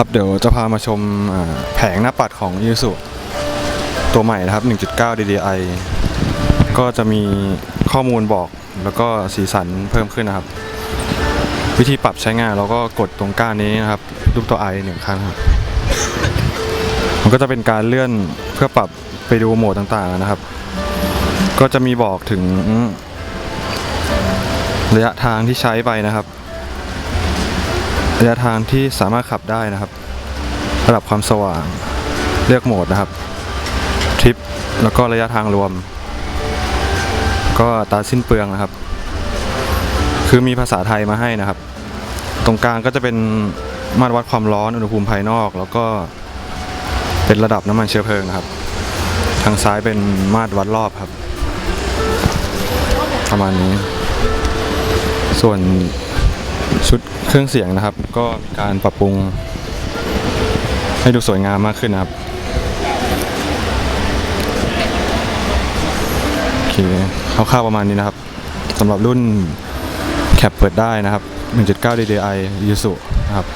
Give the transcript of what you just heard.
ครับเดี๋ยวจะพามาชมแผงหน้าปัดของ i s u ตัวใหม่นะครับ 1.9 DDI ก็จะมีข้อมูลบอกแล้วก็สีสันเพิ่มขึ้นนะครับ วิธีปรับใช้งานเราก็กดตรงก้านนี้นะครับ รูปตัว i หนึ่งครั้งครับมันก็จะเป็นการเลื่อนเพื่อปรับไปดูโหมดต่างๆนะครับ ก็จะมีบอกถึงระยะทางที่ใช้ไปนะครับ ระยะทางที่สามารถขับได้นะครับ ระดับความสว่าง เลือกโหมดนะครับ ทริป แล้วก็ระยะทางรวม ก็ตาสิ้นเปลืองนะครับ คือมีภาษาไทยมาให้นะครับ ตรงกลางก็จะเป็นมาตรวัดความร้อนอุณหภูมิภายนอก แล้วก็เป็นระดับน้ำมันเชื้อเพลิงนะครับ ทางซ้ายเป็นมาตรวัดรอบครับ ประมาณนี้ ส่วน ชุดเครื่องเสียงนะครับ ก็มีการปรับปรุง ให้ดูสวยงามมากขึ้นนะครับโอเคคร่าวๆประมาณนี้นะครับสำหรับรุ่นแคปเปิดได้นะครับ 1.9 DDI ยูสุนะครับ